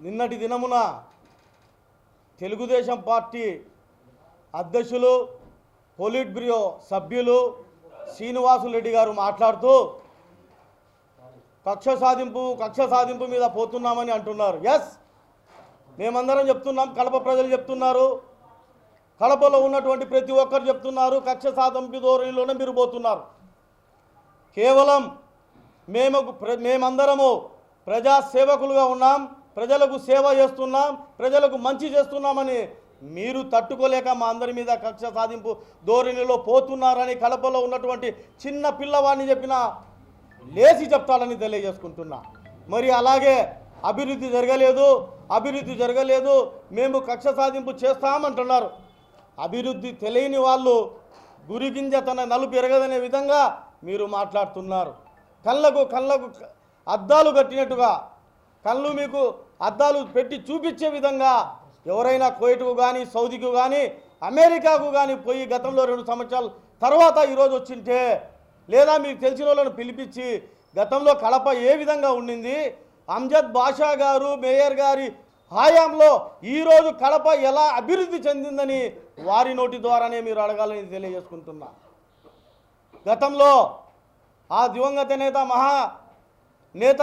నిన్నటి దినమున తెలుగుదేశం పార్టీ అధ్యక్షులు పొలిట్ బ్యూరో సభ్యులు శ్రీనివాసులు రెడ్డి గారు మాట్లాడుతూ కక్ష సాధింపు కక్ష సాధింపు మీద పోతున్నామని అంటున్నారు. ఎస్ మేమందరం చెప్తున్నాం కడప ప్రజలు చెప్తున్నారు కడపలో ఉన్నటువంటి ప్రతి ఒక్కరు చెప్తున్నారు కక్ష సాధింపు ధోరణిలోనే మీరు పోతున్నారు. కేవలం మేము ప్ర- మేమందరము ప్రజాసేవకులుగా ఉన్నాం. ప్రజలకు సేవ చేస్తున్నాం ప్రజలకు మంచి చేస్తున్నామని మీరు తట్టుకోలేక మా అందరి మీద కక్ష సాధింపు ధోరణిలో పోతున్నారని కడపలో ఉన్నటువంటి చిన్న పిల్లవాడిని చెప్పిన లేచి చెప్తాడని తెలియజేసుకుంటున్నా. మరి అలాగే అభివృద్ధి జరగలేదు అభివృద్ధి జరగలేదు మేము కక్ష సాధింపు చేస్తామంటున్నారు. అభివృద్ధి తెలియని వాళ్ళు గురిగింజ తన నలుపు ఎరగదనే విధంగా మీరు మాట్లాడుతున్నారు. కళ్ళకు కళ్ళకు అద్దాలు కట్టినట్టుగా కళ్ళు మీకు అద్దాలు పెట్టి చూపించే విధంగా ఎవరైనా కోయిట్కు కానీ సౌదీకు కానీ అమెరికాకు కానీ పోయి గతంలో రెండు సంవత్సరాల తర్వాత ఈరోజు వచ్చింటే లేదా మీకు తెలిసిన వాళ్ళని పిలిపించి గతంలో కడప ఏ విధంగా ఉండింది? అంజద్ బాషా గారు మేయర్ గారి హయాంలో ఈరోజు కడప ఎలా అభివృద్ధి చెందిందని వారి నోటి ద్వారానే మీరు అడగాలని తెలియజేసుకుంటున్నా. గతంలో ఆ దివంగత నేత మహా నేత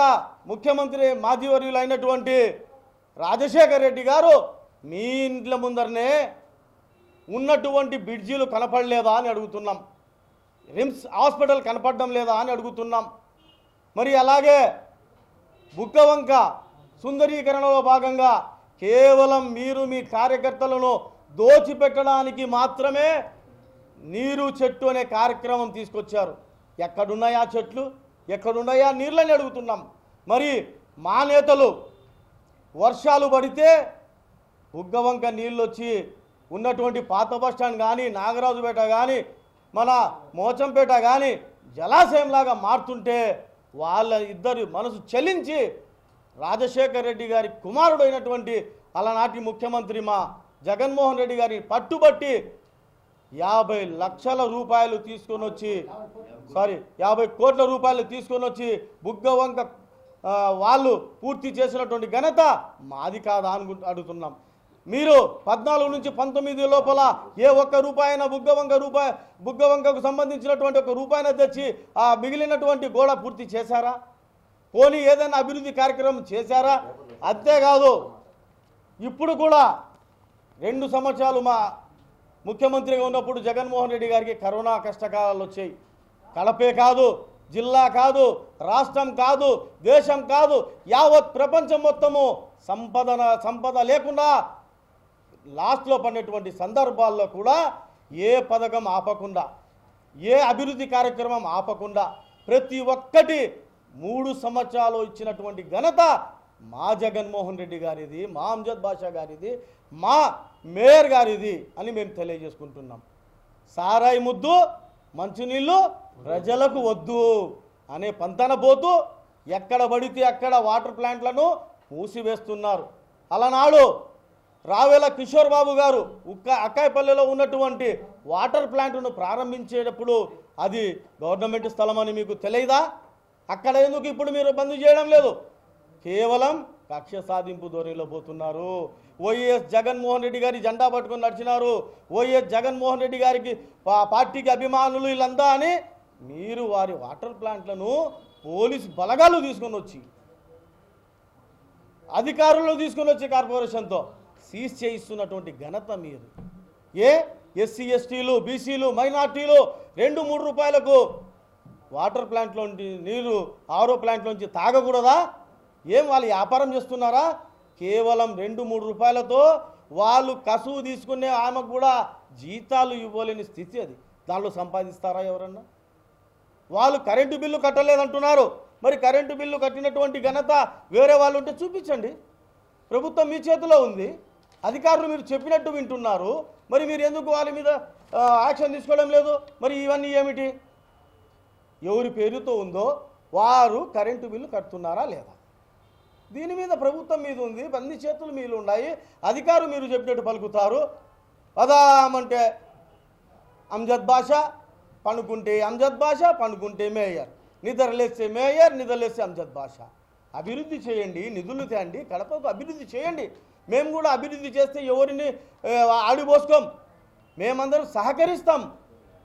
ముఖ్యమంత్రి మాజీవర్యులు అయినటువంటి రాజశేఖర్ రెడ్డి గారు మీ ఇంట్ల ముందరనే ఉన్నటువంటి బ్రిడ్జీలు కనపడలేదా అని అడుగుతున్నాం. రిమ్స్ హాస్పిటల్ కనపడడం లేదా అని అడుగుతున్నాం. మరి అలాగే బుక్కవంక సుందరీకరణలో భాగంగా కేవలం మీరు మీ కార్యకర్తలను దోచిపెట్టడానికి మాత్రమే నీరు చెట్టు అనే కార్యక్రమం తీసుకొచ్చారు. ఎక్కడున్నాయా చెట్లు? ఎక్కడున్నాయా? నీళ్ళని అడుగుతున్నాం. మరి మా నేతలు వర్షాలు పడితే బుగ్గవంక నీళ్ళు వచ్చి ఉన్నటువంటి పాత బస్ స్టాండ్ కానీ నాగరాజుపేట కానీ మన మోచంపేట కానీ జలాశయంలాగా మారుతుంటే వాళ్ళ ఇద్దరు మనసు చలించి రాజశేఖర్ రెడ్డి గారి కుమారుడైనటువంటి అలనాటి ముఖ్యమంత్రి మా జగన్మోహన్ రెడ్డి గారిని పట్టుబట్టి యాభై లక్షల రూపాయలు తీసుకొని వచ్చి సారీ యాభై కోట్ల రూపాయలు తీసుకొని వచ్చి బుగ్గవంక వంక వాళ్ళు పూర్తి చేసినటువంటి ఘనత మాది కాదా అని అడుగుతున్నాం. మీరు పద్నాలుగు నుంచి పంతొమ్మిది లోపల ఏ ఒక్క రూపాయన బుగ్గవంక రూపాయి బుగ్గవంకకు సంబంధించినటువంటి ఒక రూపాయన తెచ్చి ఆ మిగిలినటువంటి గోడ పూర్తి చేశారా? పోనీ ఏదైనా అభివృద్ధి కార్యక్రమం చేశారా? అంతేకాదు ఇప్పుడు కూడా రెండు సంవత్సరాలు మా ముఖ్యమంత్రిగా ఉన్నప్పుడు జగన్మోహన్ రెడ్డి గారికి కరోనా కష్టకాలాలు వచ్చాయి. కడపే కాదు జిల్లా కాదు రాష్ట్రం కాదు దేశం కాదు యావత్ ప్రపంచం మొత్తము సంపదన సంపద లేకుండా లాస్ట్లో పడినటువంటి సందర్భాల్లో కూడా ఏ పథకం ఆపకుండా ఏ అభివృద్ధి కార్యక్రమం ఆపకుండా ప్రతి ఒక్కటి మూడు సంవత్సరాలు ఇచ్చినటువంటి ఘనత మా జగన్మోహన్ రెడ్డి గారిది మా అంజద్ బాషా గారిది మా మేయర్ గారిది అని మేము తెలియజేసుకుంటున్నాం. సారాయి ముద్దు మంచినీళ్ళు ప్రజలకు వద్దు అనే పంతన పోతూ ఎక్కడ పడితే అక్కడ వాటర్ ప్లాంట్లను మూసివేస్తున్నారు. అలనాడు రావేల కిషోర్ బాబు గారు ఉక్క అక్కాయపల్లిలో ఉన్నటువంటి వాటర్ ప్లాంట్ను ప్రారంభించేటప్పుడు అది గవర్నమెంట్ స్థలం అని మీకు తెలియదా? అక్కడ ఎందుకు ఇప్పుడు మీరు బంద్ చేయడం లేదు? కేవలం కక్ష సాధింపు ధోరణిలో పోతున్నారు. వైఎస్ జగన్మోహన్ రెడ్డి గారి జెండా పట్టుకొని నడిచినారు. వైఎస్ జగన్మోహన్ రెడ్డి గారికి పా- పార్టీకి అభిమానులు వీళ్ళంతా అని మీరు వారి వాటర్ ప్లాంట్లను పోలీసు బలగాలు తీసుకొని వచ్చి అధికారులు తీసుకొని వచ్చి కార్పొరేషన్తో సీజ్ చేయిస్తున్నటువంటి ఘనత మీరు ఏ? ఎస్సీ ఎస్టీలు బీసీలు మైనార్టీలు రెండు మూడు రూపాయలకు వాటర్ ప్లాంట్లోంచి నీరు ఆరో ప్లాంట్లోంచి తాగకూడదా? ఏం వాళ్ళు వ్యాపారం చేస్తున్నారా? కేవలం రెండు మూడు రూపాయలతో వాళ్ళు కసువు తీసుకునే ఆమెకు కూడా జీతాలు ఇవ్వలేని స్థితి అది. దానిలో సంపాదిస్తారా ఎవరన్నా? వాళ్ళు కరెంటు బిల్లు కట్టలేదంటున్నారు. మరి కరెంటు బిల్లు కట్టినటువంటి ఘనత వేరే వాళ్ళు ఉంటే చూపించండి. ప్రభుత్వం మీ చేతిలో ఉంది. అధికారులు మీరు చెప్పినట్టు వింటున్నారు. మరి మీరు ఎందుకు వాళ్ళ మీద యాక్షన్ తీసుకోవడం లేదు? మరి ఇవన్నీ ఏమిటి? ఎవరి పేరుతో ఉందో వారు కరెంటు బిల్లు కడుతున్నారా లేదా? దీని మీద ప్రభుత్వం మీద ఉంది అన్ని చేతులు మీరు ఉన్నాయి అధికారులు మీరు చెప్పినట్టు పలుకుతారు. పదామంటే అంజద్ భాష పండుకుంటే అంజద్ భాష పండుకుంటే మేయర్. నిద్రలేస్తే మేయర్ నిద్రలేస్తే అంజద్ భాష అభివృద్ధి చేయండి నిధులు తేండి కడపకు అభివృద్ధి చేయండి. మేము కూడా అభివృద్ధి చేస్తే ఎవరిని ఆడిపోసుకోం మేమందరం సహకరిస్తాం.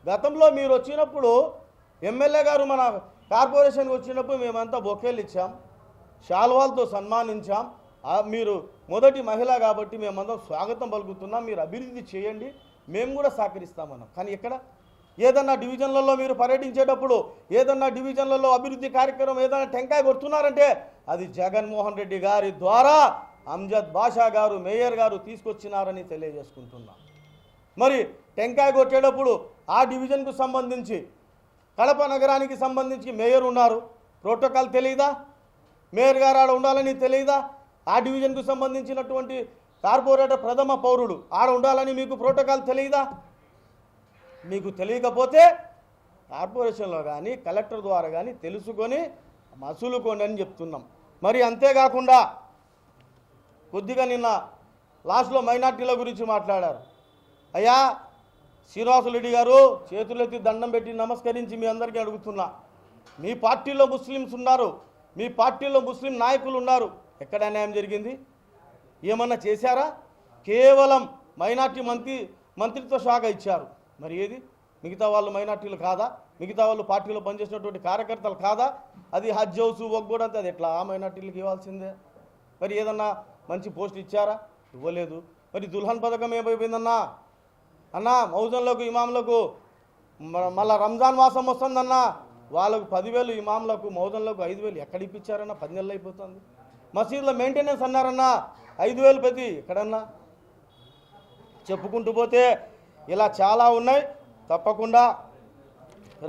గతంలో మీరు వచ్చినప్పుడు ఎమ్మెల్యే గారు మన కార్పొరేషన్కి వచ్చినప్పుడు మేమంతా బొకేలు ఇచ్చాం. శాల్వాలతో సన్మానించాం. మీరు మొదటి మహిళ కాబట్టి మేమందరం స్వాగతం పలుకుతున్నాం. మీరు అభివృద్ధి చేయండి. మేము కూడా సహకరిస్తామన్నాం కానీ ఎక్కడ? ఏదన్నా డివిజన్లలో మీరు పర్యటించేటప్పుడు ఏదన్నా డివిజన్లలో అభివృద్ధి కార్యక్రమం ఏదైనా టెంకాయ కొడుతున్నారంటే అది జగన్మోహన్ రెడ్డి గారి ద్వారా అంజద్ బాషా గారు మేయర్ గారు తీసుకొచ్చినారని తెలియజేసుకుంటున్నాం. మరి టెంకాయ కొట్టేటప్పుడు ఆ డివిజన్కు సంబంధించి కడప నగరానికి సంబంధించి మేయర్ ఉన్నారు. ప్రోటోకాల్ తెలియదా మేయర్ గారు ఆడ ఉండాలని తెలియదా ఆ డివిజన్కు సంబంధించినటువంటి కార్పొరేటర్ ప్రథమ పౌరుడు ఆడ ఉండాలని మీకు ప్రోటోకాల్ తెలియదా మీకు తెలియకపోతే కార్పొరేషన్లో కానీ కలెక్టర్ ద్వారా కానీ తెలుసుకొని మసులుకోండి అని చెప్తున్నాం. మరి అంతేకాకుండా కొద్దిగా నిన్న లాస్ట్లో మైనార్టీల గురించి మాట్లాడారు. అయ్యా శ్రీనివాసులరెడ్డి గారు చేతులెత్తి దండం పెట్టి నమస్కరించి మీ అందరికీ అడుగుతున్నా. మీ పార్టీలో ముస్లిమ్స్ ఉన్నారు. మీ పార్టీలో ముస్లిం నాయకులు ఉన్నారు. ఎక్కడ అన్యాయం జరిగింది? ఏమన్నా చేశారా? కేవలం మైనార్టీ మంత్రి మంత్రిత్వ శాఖ ఇచ్చారు. మరి ఏది? మిగతా వాళ్ళు మైనార్టీలు కాదా? మిగతా వాళ్ళు పార్టీలో పనిచేసినటువంటి కార్యకర్తలు కాదా? అది హజ్ హౌస్ ఒగ్గూడ అంతే. అది ఎట్లా? ఆ మైనార్టీలకు ఇవ్వాల్సిందే. మరి ఏదన్నా మంచి పోస్ట్ ఇచ్చారా? ఇవ్వలేదు. మరి దుల్హన్ పథకం ఏమైపోయిందన్నా? అన్నా మౌజన్లకు ఇమాంలకు మ- మళ్ళా రంజాన్ మాసం వస్తుందన్నా? వాళ్ళకు పదివేలు ఇమాంలకు మౌజన్లకు ఐదు వేలు ఎక్కడ ఇప్పించారన్నా పది నెలలు అయిపోతుంది. మసీదులో మెయింటెనెన్స్ అన్నారన్నా? ఐదు వేలు ప్రతి ఎక్కడన్నా? చెప్పుకుంటూ పోతే ఇలా చాలా ఉన్నాయి. తప్పకుండా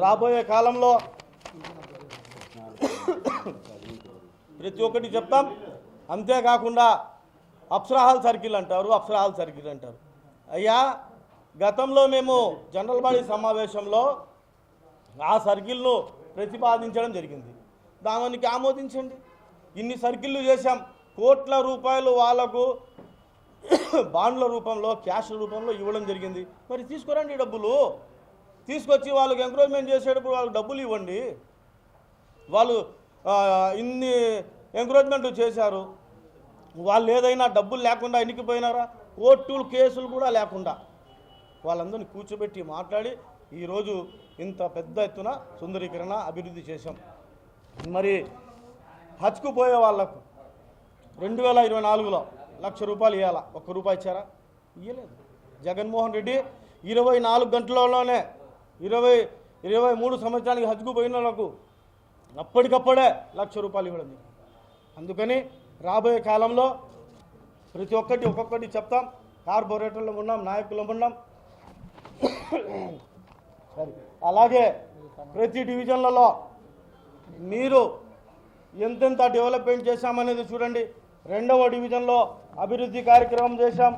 రాబోయే కాలంలో ప్రతి ఒక్కటి చెప్తాం. అంతేకాకుండా అప్సరాహాల్ సర్కిల్ అంటారు అప్సరాహాల్ సర్కిల్ అంటారు. అయ్యా గతంలో మేము జనరల్ బాడీ సమావేశంలో ఆ సర్కిల్ను ప్రతిపాదించడం జరిగింది. దానికి ఆమోదించండి. ఇన్ని సర్కిళ్ళు చేశాం. కోట్ల రూపాయలు వాళ్ళకు బాండ్ల రూపంలో క్యాష్ రూపంలో ఇవ్వడం జరిగింది. మరి తీసుకురండి డబ్బులు. తీసుకొచ్చి వాళ్ళకి ఎంకరేజ్మెంట్ చేసేటప్పుడు వాళ్ళకి డబ్బులు ఇవ్వండి. వాళ్ళు ఇన్ని ఎంకరేజ్మెంట్ చేశారు. వాళ్ళు ఏదైనా డబ్బులు లేకుండా ఎన్నికపోయినారా? కోర్టులు కేసులు కూడా లేకుండా. వాళ్ళందరినీ కూర్చోబెట్టి మాట్లాడి ఈరోజు ఇంత పెద్ద ఎత్తున సుందరీకరణ అభివృద్ధి చేశాం. మరి హజ్కు పోయే వాళ్ళకు రెండు వేల ఇరవై నాలుగులో లక్ష రూపాయలు ఇవ్వాలా ఒక్క రూపాయి ఇచ్చారా? ఇవ్వలేదు జగన్మోహన్ రెడ్డి ఇరవై నాలుగు గంటలలోనే ఇరవై ఇరవై మూడు సంవత్సరానికి హజ్కు పోయిన వాళ్ళకు అప్పటికప్పుడే లక్ష రూపాయలు ఇవ్వడం అందుకని రాబోయే కాలంలో ప్రతి ఒక్కటి ఒక్కొక్కటి చెప్తాం. కార్పొరేటర్లు ఉన్నాం నాయకులు ఉన్నాం. అలాగే ప్రతి డివిజన్లలో మీరు ఎంతెంత డెవలప్మెంట్ చేశామనేది చూడండి. రెండవ డివిజన్లో అభివృద్ధి కార్యక్రమం చేశాం.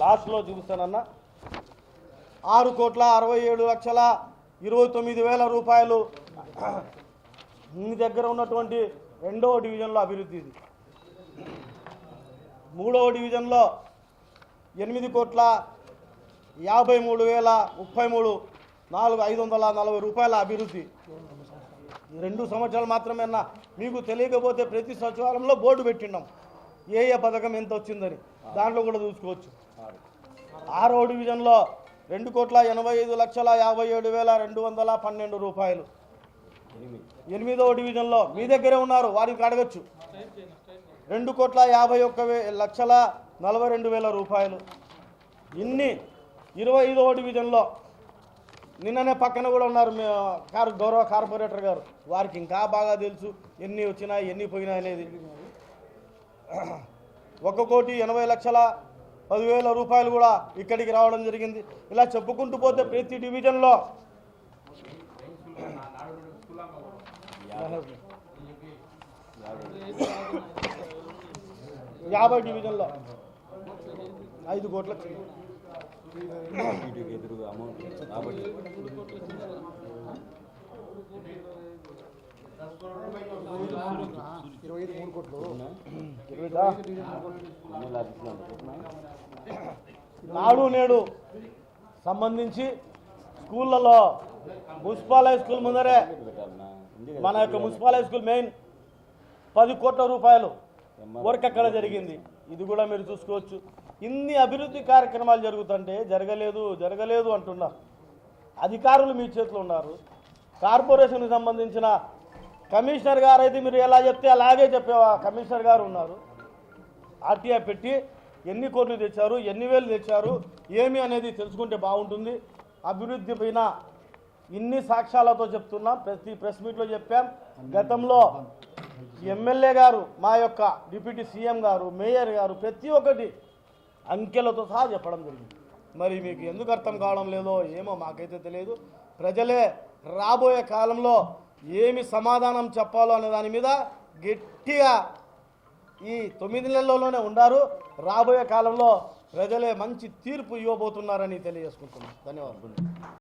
లాస్ట్లో చూపిస్తానన్నా. ఆరు కోట్ల అరవై ఏడు లక్షల ఇరవై తొమ్మిది వేల రూపాయలు మీ దగ్గర ఉన్నటువంటి రెండవ డివిజన్లో అభివృద్ధి ఇది. మూడవ డివిజన్లో ఎనిమిది కోట్ల యాభై మూడు వేల ముప్పై మూడు నాలుగు ఐదు వందల నలభై రూపాయల అభివృద్ధి. రెండు సంవత్సరాలు మాత్రమే మీకు తెలియకపోతే ప్రతి సచివాలయంలో బోర్డు పెట్టినాం ఏ ఏ పథకం ఎంత వచ్చిందని. దాంట్లో కూడా చూసుకోవచ్చు. ఆరో డివిజన్లో రెండు కోట్ల ఎనభై ఐదు లక్షల యాభై ఏడు వేల రెండు వందల పన్నెండు రూపాయలు. ఎనిమిదవ డివిజన్లో మీ దగ్గరే ఉన్నారు వారికి అడగచ్చు. రెండు కోట్ల యాభై ఒక్క వే లక్షల నలభై రెండు వేల రూపాయలు. ఇన్ని ఇరవై ఐదవ డివిజన్లో నిన్ననే పక్కన కూడా ఉన్నారు మీ కార్ గౌరవ కార్పొరేటర్ గారు. వారికి ఇంకా బాగా తెలుసు ఎన్ని వచ్చినాయి ఎన్ని పోయినా అనేది. ఒక కోటి ఎనభై లక్షల పదివేల రూపాయలు కూడా ఇక్కడికి రావడం జరిగింది. ఇలా చెప్పుకుంటూ పోతే ప్రతి డివిజన్లో యాభై డివిజన్లో ఐదు కోట్ల వీటికి ఎదురుగా అమౌంట్ కాబట్టి ఇరవై ఐదు మూడు కోట్లు నాడు నేడు సంబంధించి స్కూళ్ళలో మున్సిపల్ హై స్కూల్ ముందరే మన యొక్క మున్సిపల్ హై స్కూల్ మెయిన్ పది కోట్ల రూపాయలు వర్క్ అక్కడ జరిగింది? ఇది కూడా మీరు చూసుకోవచ్చు. ఇన్ని అభివృద్ధి కార్యక్రమాలు జరుగుతుంటే జరగలేదు జరగలేదు అంటున్నారు అధికారులు మీ చేతిలో ఉన్నారు. కార్పొరేషన్కి సంబంధించిన కమిషనర్ గారు అయితే మీరు ఎలా చెప్తే అలాగే చెప్పే కమిషనర్ గారు ఉన్నారు. ఆర్టీఐ పెట్టి ఎన్ని కోట్లు తెచ్చారు ఎన్ని వేలు తెచ్చారు ఏమి అనేది తెలుసుకుంటే బాగుంటుంది. అభివృద్ధి పైన ఇన్ని సాక్ష్యాలతో చెప్తున్నాం. ప్రతి ప్రెస్ మీట్లో చెప్పాం. గతంలో ఎమ్మెల్యే గారు మా యొక్క డిప్యూటీ సీఎం గారు మేయర్ గారు ప్రతి ఒక్కటి అంకెలతో సహా చెప్పడం జరిగింది. మరి మీకు ఎందుకు అర్థం కావడం లేదో ఏమో మాకైతే తెలియదు. ప్రజలే రాబోయే కాలంలో ఏమి సమాధానం చెప్పాలో అనే దాని మీద గట్టిగా ఈ తొమ్మిది నెలల్లోనే ఉన్నారు రాబోయే కాలంలో ప్రజలే మంచి తీర్పు ఇవ్వబోతున్నారని తెలియజేసుకుంటున్నాను ధన్యవాదాలు